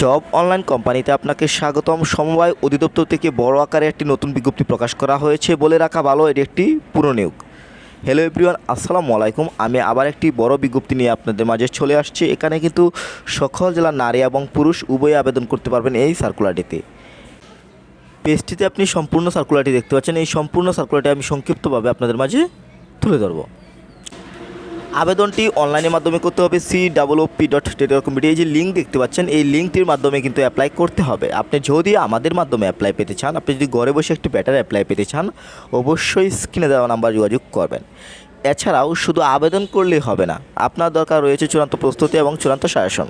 Job online কোম্পানিতে আপনাকে স্বাগতম। সমবায় অধিদপ্তর থেকে বড় আকারে একটি নতুন বিজ্ঞপ্তি প্রকাশ করা হয়েছে। বলে রাখা ভালো, এটি একটি পুনঃনিয়োগ হ্যালো এভরিওয়ান আসসালামু আলাইকুম। আমি আবার একটি বড় বিজ্ঞপ্তি নিয়ে আপনাদের মাঝে চলে আসছি। এখানে কিন্তু সকল জেলার নারী এবং পুরুষ উভয়ে আবেদন করতে পারবেন এই সার্কুলারটিতে পেজটিতে আপনি সম্পূর্ণ সার্কুলারটি দেখতে পাচ্ছেন। এই সম্পূর্ণ সার্কুলারটি আমি সংক্ষিপ্তভাবে আপনাদের মাঝে তুলে ধরবো। আবেদনটি অনলাইনের মাধ্যমে করতে হবে C double O P dot টেলিকমিটি এই যে লিঙ্ক দেখতে পাচ্ছেন, এই লিঙ্কটির মাধ্যমে কিন্তু অ্যাপ্লাই করতে হবে। আপনি যদি আমাদের মাধ্যমে অ্যাপ্লাই পেতে চান, আপনি যদি ঘরে বসে একটি ব্যাটার অ্যাপ্লাই পেতে চান, অবশ্যই স্ক্রিনে দেওয়া নাম্বার যোগাযোগ করবেন। এছাড়াও শুধু আবেদন করলেই হবে না, আপনার দরকার রয়েছে চূড়ান্ত প্রস্তুতি এবং চূড়ান্ত শাসন।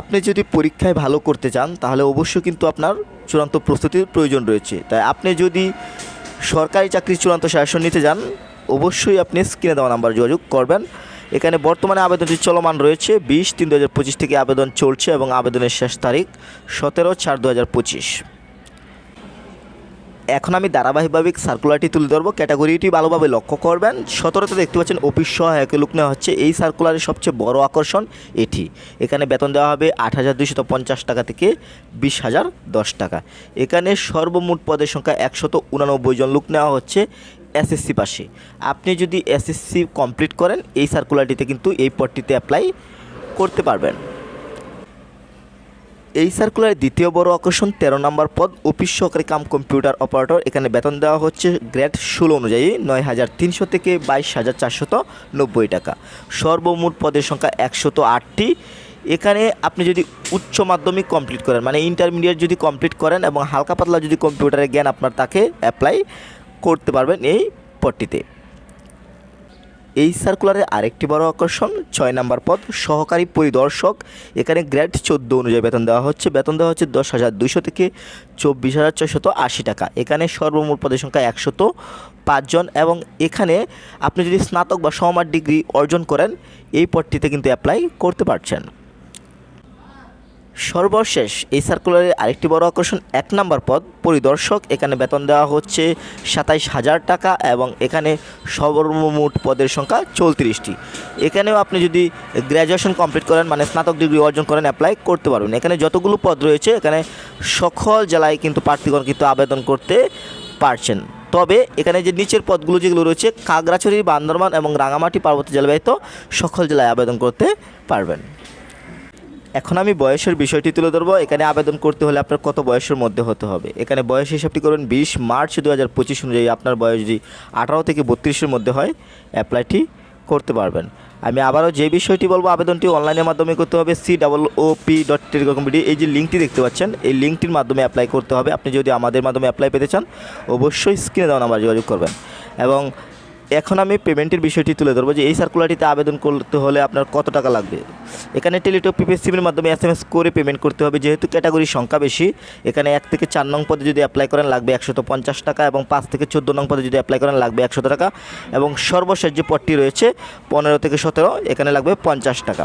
আপনি যদি পরীক্ষায় ভালো করতে চান, তাহলে অবশ্যই কিন্তু আপনার চূড়ান্ত প্রস্তুতির প্রয়োজন রয়েছে। তাই আপনি যদি সরকারি চাকরির চূড়ান্ত শাসন নিতে যান অবশ্যই আপনি স্ক্রিনে দেওয়া নাম্বার যোগাযোগ করবেন। এখানে বর্তমানে আবেদনটি চলমান রয়েছে বিশ তিন দু থেকে আবেদন চলছে এবং আবেদনের শেষ তারিখ সতেরো চার দু এখন আমি ধারাবাহিকভাবে সার্কুলারটি তুলে ধরবো। ক্যাটাগরিটি ভালোভাবে লক্ষ্য করবেন। সতেরোতে দেখতে পাচ্ছেন অফিস সহায়ক লোক নেওয়া হচ্ছে। এই সার্কুলারের সবচেয়ে বড় আকর্ষণ এটি। এখানে বেতন দেওয়া হবে আট হাজার পঞ্চাশ টাকা থেকে বিশ হাজার দশ টাকা। এখানে সর্বমোট পদের সংখ্যা একশত উনানব্বই জন লোক নেওয়া হচ্ছে। এসএসসি পাশে। আপনি যদি এসএসসি কমপ্লিট করেন, এই সার্কুলারটিতে কিন্তু এই পদটিতে অ্যাপ্লাই করতে পারবেন। এই সার্কুলারের দ্বিতীয় বড় আকর্ষণ তেরো নম্বর পদ, অফিস সহকারী কাম কম্পিউটার অপারেটর। এখানে বেতন দেওয়া হচ্ছে গ্রেড ষোলো অনুযায়ী নয় হাজার তিনশো থেকে বাইশ হাজার চারশত নব্বই টাকা। সর্বমোট পদের সংখ্যা একশত আটটি। এখানে আপনি যদি উচ্চ মাধ্যমিক কমপ্লিট করেন মানে ইন্টারমিডিয়েট যদি কমপ্লিট করেন এবং হালকা পাতলা যদি কম্পিউটারের জ্ঞান আপনার তাকে অ্যাপ্লাই করতে পারবেন এই পদটিতে। এই সার্কুলারের আরেকটি বড় আকর্ষণ, ছয় নম্বর পদ, সহকারী পরিদর্শক। এখানে গ্রেড চোদ্দ অনুযায়ী বেতন দেওয়া হচ্ছে। বেতন দেওয়া হচ্ছে দশ হাজার দুশো থেকে চব্বিশ হাজার ছয়শত আশি টাকা। এখানে সর্বমোট পদের সংখ্যা একশত পাঁচজন এবং এখানে আপনি যদি স্নাতক বা সমার ডিগ্রি অর্জন করেন, এই পদটিতে কিন্তু অ্যাপ্লাই করতে পারছেন। সর্বশেষ এই সার্কুলারের আরেকটি বড় আকর্ষণ, এক নম্বর পদ, পরিদর্শক। এখানে বেতন দেওয়া হচ্ছে সাতাইশ হাজার টাকা এবং এখানে সর্বমোট পদের সংখ্যা চৌত্রিশটি। এখানেও আপনি যদি গ্র্যাজুয়েশন কমপ্লিট করেন মানে স্নাতক ডিগ্রি অর্জন করেন অ্যাপ্লাই করতে পারবেন। এখানে যতগুলো পদ রয়েছে, এখানে সকল জেলায় কিন্তু প্রার্থীগণ কিন্তু আবেদন করতে পারছেন। তবে এখানে যে নিচের পদগুলো যেগুলো রয়েছে, খাগড়াছড়ি, বান্দরবান এবং রাঙামাটি পার্বত্য জলবায়িত সকল জেলায় আবেদন করতে পারবেন। এখন আমি বয়সের বিষয়টি তুলে ধরবো। এখানে আবেদন করতে হলে আপনার কত বয়সের মধ্যে হতে হবে? এখানে বয়স হিসাবটি করবেন বিশ মার্চ দু হাজার পঁচিশ অনুযায়ী আপনার বয়স যদি আঠারো থেকে বত্রিশের মধ্যে হয়, অ্যাপ্লাইটি করতে পারবেন। আমি আবারও যে বিষয়টি বলব, আবেদনটি অনলাইনের মাধ্যমে করতে হবে C double O P dot টেলিকমিটি এই যে লিঙ্কটি দেখতে পাচ্ছেন, এই লিঙ্কটির মাধ্যমে অ্যাপ্লাই করতে হবে। আপনি যদি আমাদের মাধ্যমে অ্যাপ্লাই পেতে চান, অবশ্যই স্ক্রিনে দেওয়া নাম্বার যোগাযোগ করবেন। এবং এখন আমি পেমেন্টের বিষয়টি তুলে ধরবো যে এই সার্কুলারটিতে আবেদন করতে হলে আপনার কত টাকা লাগবে। এখানে টেলিটক পিপিএস সিমের মাধ্যমে এস এম এস করে পেমেন্ট করতে হবে, যেহেতু ক্যাটাগরির সংখ্যা বেশি, এখানে এক থেকে চার নং পদে যদি অ্যাপ্লাই করেন লাগবে একশত পঞ্চাশ টাকা এবং পাঁচ থেকে চোদ্দ নং পদে যদি অ্যাপ্লাই করেন লাগবে একশত টাকা এবং সর্বশেষ যে পদটি রয়েছে পনেরো থেকে সতেরো, এখানে লাগবে পঞ্চাশ টাকা।